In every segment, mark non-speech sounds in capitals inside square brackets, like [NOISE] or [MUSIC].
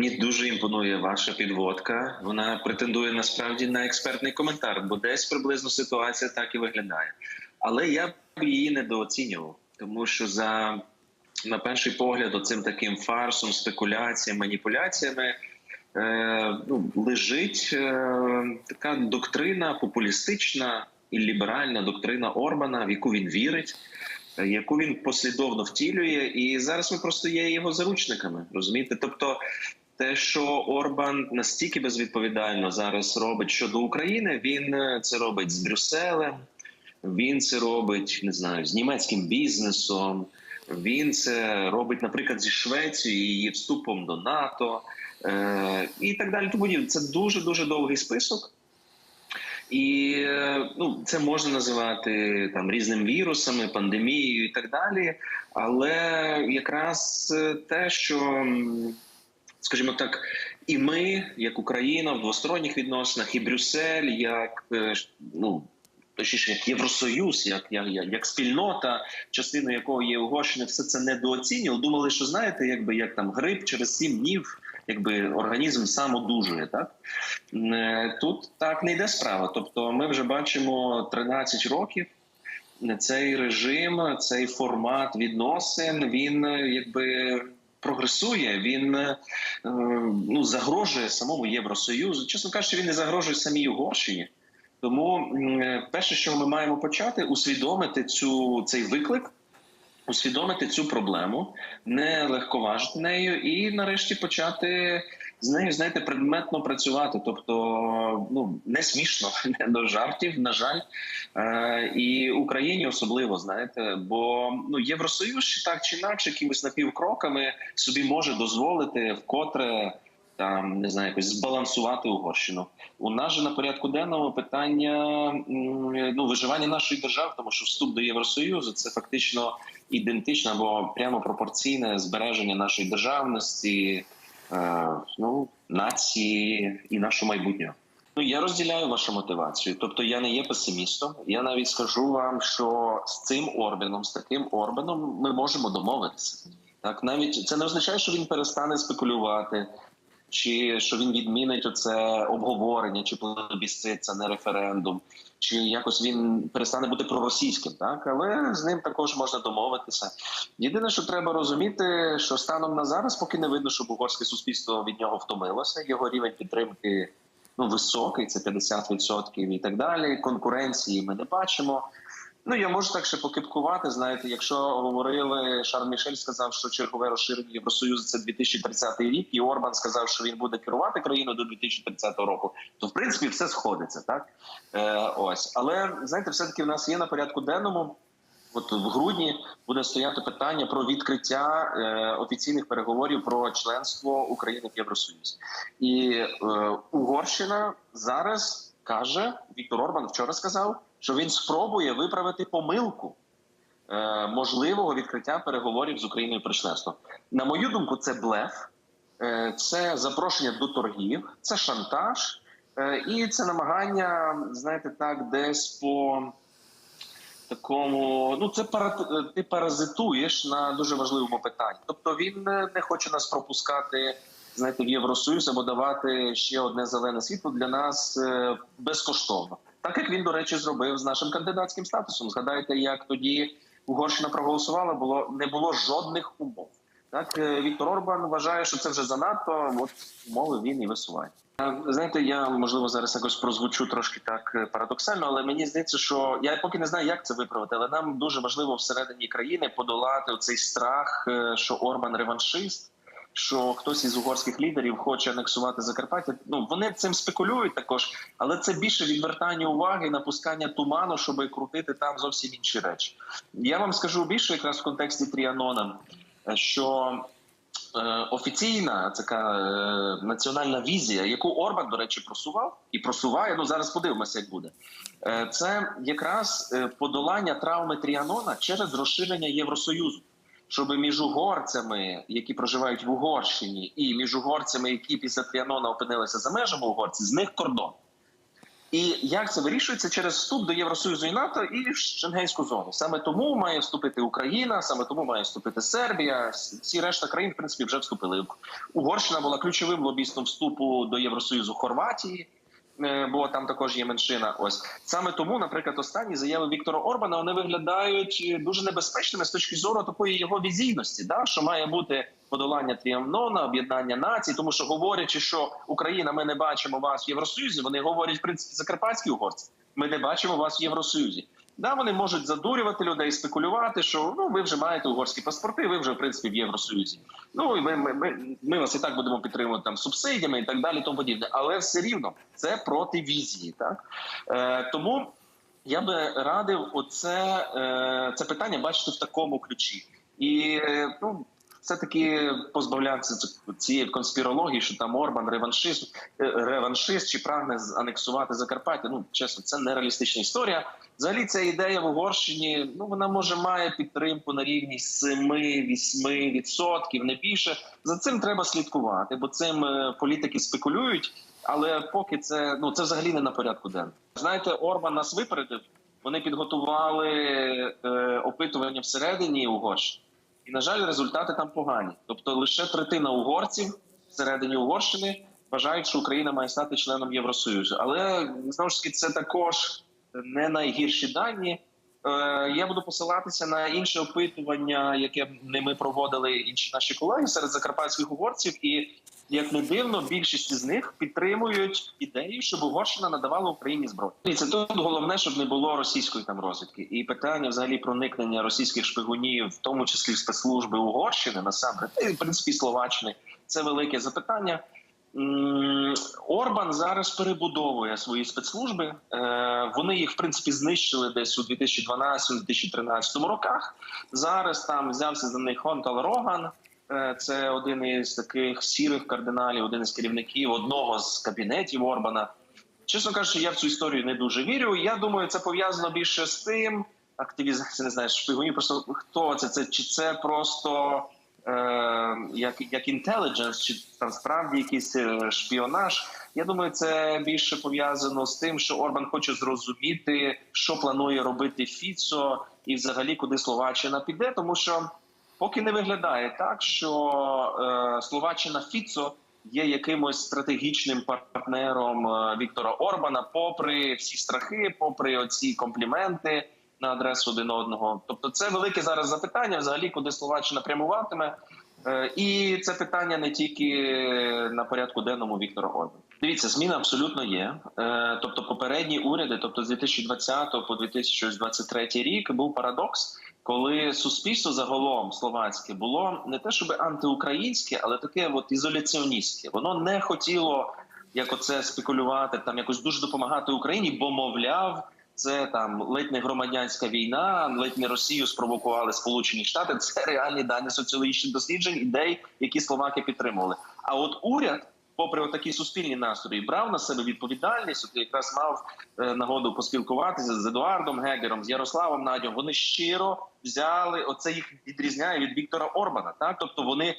Мені дуже імпонує ваша підводка. Вона претендує насправді на експертний коментар, бо десь приблизно ситуація так і виглядає. Але я б її недооцінював, тому що за на перший погляд, оцим таким фарсом, спекуляціями, маніпуляціями е, ну, лежить е, така доктрина популістична і ліберальна доктрина Орбана, в яку він вірить. е, Яку він послідовно втілює, і зараз ми просто є його заручниками, розумієте? Тобто, те, що Орбан настільки безвідповідально зараз робить щодо України, він е, це робить з Брюсселем, він це робить не знаю з німецьким бізнесом. Він це робить, наприклад, зі Швецією, її вступом до НАТО е, і так далі. Тому це дуже дуже довгий список. І е, ну, це можна називати там різними вірусами, пандемією і так далі. Але якраз е, те, що, скажімо так, і ми, як Україна, в двосторонніх відносинах, і Брюссель, як е, ну. Точніше, як Євросоюз, як, як, як, спільнота, частиною якого є Угорщина, все це недооцінювали. Думали, що знаєте, якби як там грип через сім днів, якби організм сам одужує. Так Е, тут так не йде справа. Тобто, ми вже бачимо 13 років. Цей режим, цей формат відносин, він е, якби прогресує. Він е, ну загрожує самому Євросоюзу. Чесно кажучи, він не загрожує самій Угорщині. Тому е, перше, що ми маємо почати, усвідомити цю цей виклик, усвідомити цю проблему, не легковажити нею, і нарешті почати з нею, знаєте, предметно працювати. Тобто, ну не смішно, [LAUGHS] не до жартів, на жаль, е, і Україні особливо знаєте, бо ну євросоюз так чи інакше, якимись напівкроками собі може дозволити вкотре. Там не знаю, якось збалансувати Угорщину. У нас же на порядку денному питання ну виживання нашої держави, тому що вступ до Євросоюзу це фактично ідентичне або прямо пропорційне збереження нашої державності, е, ну нації і нашого майбутнього. Ну я розділяю вашу мотивацію. Тобто я не є песимістом. Я навіть скажу вам, що з цим орбаном, з таким орбаном, ми можемо домовитися. Так, навіть це не означає, що він перестане спекулювати чи що він відмінить оце обговорення, чи плебісцит, це не референдум, чи якось він перестане бути проросійським, так але з ним також можна домовитися. Єдине, що треба розуміти, що станом на зараз, поки не видно, щоб угорське суспільство від нього втомилося, його рівень підтримки ну високий, це 50% і так далі. Конкуренції ми не бачимо. Ну я можу так ще покипкувати. Знаєте, якщо говорили, Шарль Мішель сказав, що чергове розширення Євросоюзу це 2030 рік, і Орбан сказав, що він буде керувати країною до 2030 року. То в принципі все сходиться, так е, ось. Але знаєте, все таки в нас є на порядку денному. От в грудні буде стояти питання про відкриття е, офіційних переговорів про членство України в Євросоюзі, і е, Угорщина зараз каже Віктор Орбан вчора сказав, що він спробує виправити помилку е, можливого відкриття переговорів з Україною про членство. На мою думку, це блеф, е, це запрошення до торгів, це шантаж, е, і це намагання, знаєте, так, десь по такому. Ну, це ти паразитуєш на дуже важливому питанні. Тобто він не хоче нас пропускати. Знаєте, в Євросоюз або давати ще одне зелене світло для нас е, безкоштовно, так як він, до речі, зробив з нашим кандидатським статусом. Згадайте, як тоді Угорщина проголосувала, було не було жодних умов. Так е, Віктор Орбан вважає, що це вже занадто. От умови він і висуває. Знаєте, я можливо зараз якось прозвучу трошки так е, парадоксально, але мені здається, що я поки не знаю, як це виправити, але нам дуже важливо всередині країни подолати цей страх, що Орбан реваншист. Що хтось із угорських лідерів хоче анексувати Закарпаття. Ну вони цим спекулюють також, але це більше відвертання уваги, напускання туману, щоб крутити там зовсім інші речі. Я вам скажу більше, якраз в контексті Тріанона, що е, офіційна така е, національна візія, яку Орбан, до речі, просував і просуває. Ну зараз подивимося, як буде. Е, це якраз е, подолання травми Тріанона через розширення Євросоюзу. Щоб між угорцями, які проживають в Угорщині, і між угорцями, які після Тріанона опинилися за межами Угорці, з них кордон. І як це вирішується через вступ до Євросоюзу і НАТО і в Шенгенську зону? Саме тому має вступити Україна, саме тому має вступити Сербія. Всі решта країн, в принципі, вже вступили. Угорщина була ключовим лобістом вступу до Євросоюзу Хорватії. Е, Бо там також є меншина. Ось саме тому, наприклад, останні заяви Віктора Орбана вони виглядають е, дуже небезпечними з точки зору такої його візійності, да що має бути подолання тріамнона, об'єднання націй, тому що говорячи, що Україна, ми не бачимо вас в Євросоюзі. Вони говорять в принципі закарпатські угорці. Ми не бачимо вас в Євросоюзі. Да, вони можуть задурювати людей, спекулювати, що ну ви вже маєте угорські паспорти, ви вже в принципі в Євросоюзі. Ну і ми, ми, ми, ми вас і так будемо підтримувати там субсидіями і так далі, тому подібне. Але все рівно це проти візії. Так е, тому я би радив оце е, це питання бачити в такому ключі. І е, ну все таки позбавлятися цієї конспірології, що там Орбан реваншист, е, реваншист чи прагне анексувати Закарпаття. Ну чесно, це нереалістична історія. Взагалі, ця ідея в Угорщині ну вона може має підтримку на рівні 7-8 відсотків, не більше. За цим треба слідкувати, бо цим е, політики спекулюють. Але поки це ну це взагалі не на порядку денному. Знаєте, Орбан нас випередив. Вони підготували е, опитування всередині Угорщини. І, на жаль, результати там погані. Тобто лише третина угорців всередині Угорщини вважають, що Україна має стати членом Євросоюзу. Але знову ж таки, це також не найгірші дані. Е, Я буду посилатися на інше опитування, яке ми проводили інші наші колеги серед закарпатських угорців, і як не дивно, більшість з них підтримують ідею, щоб Угорщина надавала Україні зброю. І це тут головне, щоб не було російської там розвідки. І питання взагалі проникнення російських шпигунів, в тому числі спецслужби Угорщини, насамперед, і в принципі Словаччини, це велике запитання. Орбан зараз перебудовує свої спецслужби. Е, Вони їх в принципі знищили десь у 2012-2013 роках. Зараз там взявся за них Хонтал Роган. Е, Це один із таких сірих кардиналів, один із керівників одного з кабінетів Орбана. Чесно кажучи, я в цю історію не дуже вірю. Я думаю, це пов'язано більше з тим. Активізація не знаю, шпигунів. Просто хто це? Це чи це просто е, як, як інтелідженс, чи там справді якийсь е, шпіонаж? Я думаю, це більше пов'язано з тим, що Орбан хоче зрозуміти, що планує робити Фіцо, і взагалі куди Словаччина піде, тому що поки не виглядає так, що е, Словаччина Фіцо є якимось стратегічним партнером е, Віктора Орбана, попри всі страхи, попри оці компліменти на адресу один одного. Тобто, це велике зараз запитання, взагалі, куди Словаччина прямуватиме. Е, І це питання не тільки на порядку денному Віктора Орбана. Дивіться, зміни абсолютно є. Е, Тобто, попередні уряди, тобто з 2020 по 2023 рік, був парадокс, коли суспільство загалом словацьке було не те, щоб антиукраїнське, але таке от ізоляціоністське. Воно не хотіло як оце спекулювати, там якось дуже допомагати Україні, бо мовляв. Це там ледь не громадянська війна, ледь не Росію спровокували Сполучені Штати. Це реальні дані соціологічних досліджень, ідей, які словаки підтримували. А от уряд, попри такі суспільні настрої, брав на себе відповідальність. От якраз мав е, нагоду поспілкуватися з Едуардом Гегером, з Ярославом Надьом. Вони щиро взяли оце їх відрізняє від Віктора Орбана. Так, тобто вони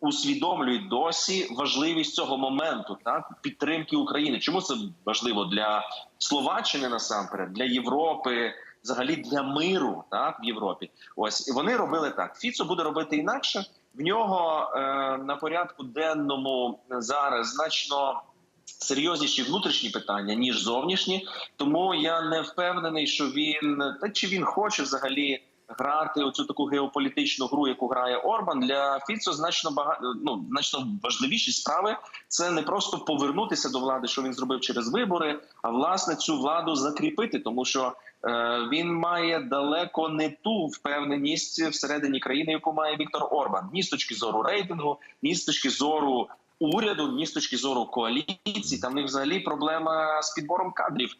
усвідомлюють досі важливість цього моменту, так підтримки України. Чому це важливо для Словаччини насамперед, для Європи, взагалі для миру, так в Європі. Ось і вони робили так. Фіцо буде робити інакше. В нього е, на порядку денному зараз значно серйозніші внутрішні питання ніж зовнішні. Тому я не впевнений, що він та чи він хоче взагалі грати оцю таку геополітичну гру, яку грає Орбан. Для Фіцо значно багато ну, значно важливіші справи. Це не просто повернутися до влади, що він зробив через вибори, а власне цю владу закріпити, тому що е, він має далеко не ту впевненість всередині країни, яку має Віктор Орбан, ні з точки зору рейтингу, ні з точки зору. Уряду ні з точки зору коаліції, там в взагалі проблема з підбором кадрів.